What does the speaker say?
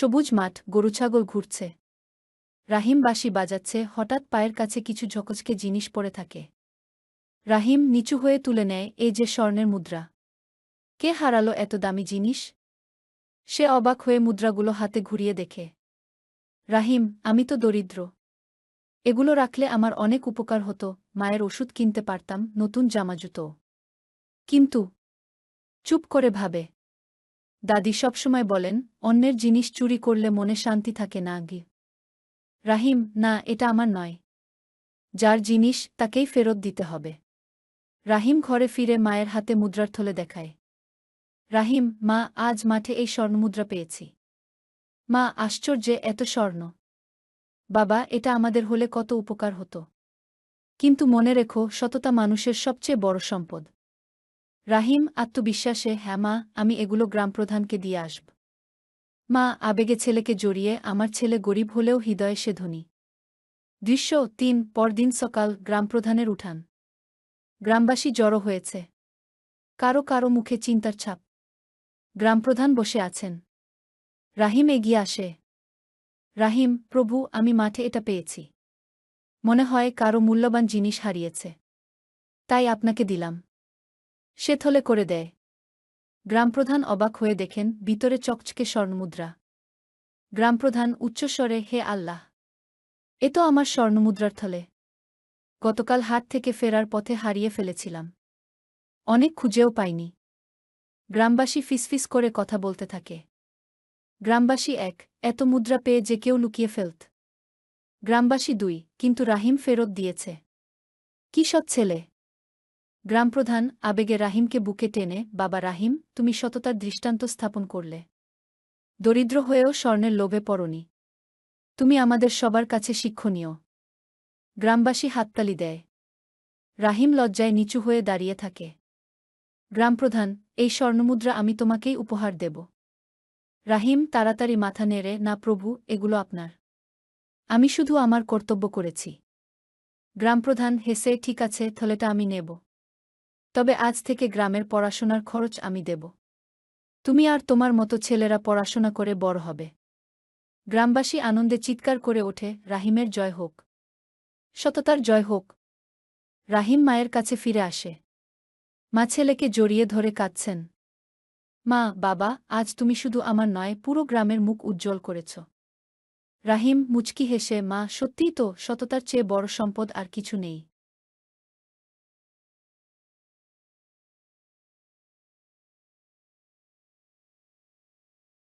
সবুজ মাঠ গরুছাগল ঘুরছে। রাহিম বাঁশি বাজাচ্ছে, হঠাৎ পায়ের কাছে কিছু ঝকঝকে জিনিস পড়ে থাকে। রাহিম নিচু হয়ে তুলে নেয় এই যে স্বর্ণের মুদ্রা। কে হারালো এত দামি জিনিস? সে অবাক হয়ে মুদ্রাগুলো হাতে ঘুরিয়ে দেখে। রাহিম, আমি তো দরিদ্র। এগুলো রাখলে আমার অনেক উপকার হতো, মায়ের ওষুধ কিনতে পারতাম, নতুন জামাজুতো কিন্তু, চুপ করে ভাবে। দাদি সবসময় বলেন, অন্যের জিনিস চুরি করলে মনে শান্তি থাকে না গি রাহিম, না, এটা আমার নয়। যার জিনিস, তাকেই ফেরত দিতে হবে। রাহিম ঘরে ফিরে মায়ের হাতে মুদ্রার থলে দেখায়। রাহিম, মা, আজ মাঠে এই স্বর্ণমুদ্রা পেয়েছি। মা, আশ্চর্যে এত স্বর্ণ। বাবা, এটা আমাদের হলে কত উপকার হতো। কিন্তু মনে রেখো, সততা মানুষের সবচেয়ে বড় সম্পদ। রাহিম, আত্মবিশ্বাসে হ্যাঁ মা, আমি এগুলো গ্রামপ্রধানকে দিয়ে আসব। মা, আবেগে ছেলেকে জড়িয়ে, আমার ছেলে গরিব হলেও হৃদয়ে সে ধনী। দৃশ্য তিন, পরদিন সকাল গ্রামপ্রধানের উঠান। গ্রামবাসী জড়ো হয়েছে। কারও কারও মুখে চিন্তার ছাপ। গ্রামপ্রধান বসে আছেন। রাহিম এগিয়ে আসে। রাহিম, প্রভু, আমি মাঠে এটা পেয়েছি। মনে হয় কারও মূল্যবান জিনিস হারিয়েছে। তাই আপনাকে দিলাম। সে থলে করে দেয়। গ্রামপ্রধান অবাক হয়ে দেখেন, ভিতরে চকচকে স্বর্ণমুদ্রা। গ্রামপ্রধান উচ্চস্বরে, হে আল্লাহ, এ তো আমার স্বর্ণমুদ্রার থলে। গতকাল হাট থেকে ফেরার পথে হারিয়ে ফেলেছিলাম। অনেক খুঁজেও পাইনি। গ্রামবাসী ফিসফিস করে কথা বলতে থাকে। গ্রামবাসী এক, এত মুদ্রা পেয়ে যে কেউ লুকিয়ে ফেলত? গ্রামবাসী দুই, কিন্তু রাহিম ফেরত দিয়েছে। কি সব ছেলে। গ্রামপ্রধান আবেগে রাহিমকে বুকে টেনে, বাবা রাহিম, তুমি সততার দৃষ্টান্ত স্থাপন করলে। দরিদ্র হয়েও স্বর্ণের লোভে পড়নি। তুমি আমাদের সবার কাছে শিক্ষণীয়। গ্রামবাসী হাততালি দেয়। রাহিম লজ্জায় নিচু হয়ে দাঁড়িয়ে থাকে। গ্রামপ্রধান, এই স্বর্ণমুদ্রা আমি তোমাকেই উপহার দেব। রাহিম তাড়াতাড়ি মাথা নেড়ে, না প্রভু, এগুলো আপনার। আমি শুধু আমার কর্তব্য করেছি। গ্রামপ্রধান হেসে, ঠিক আছে, থলেটা আমি নেব। তবে আজ থেকে গ্রামের পড়াশোনার খরচ আমি দেব। তুমি আর তোমার মতো ছেলেরা পড়াশোনা করে বড় হবে। গ্রামবাসী আনন্দে চিৎকার করে ওঠে, রাহিমের জয় হোক। সততার জয় হোক। রাহিম মায়ের কাছে ফিরে আসে। মা ছেলেকে জড়িয়ে ধরে কাঁদছেন। মা, বাবা, আজ তুমি শুধু আমার নয়, পুরো গ্রামের মুখ উজ্জ্বল করেছ। রাহিম মুচকি হেসে, মা, সত্যিই তো সততার চেয়ে বড় সম্পদ আর কিছু নেই।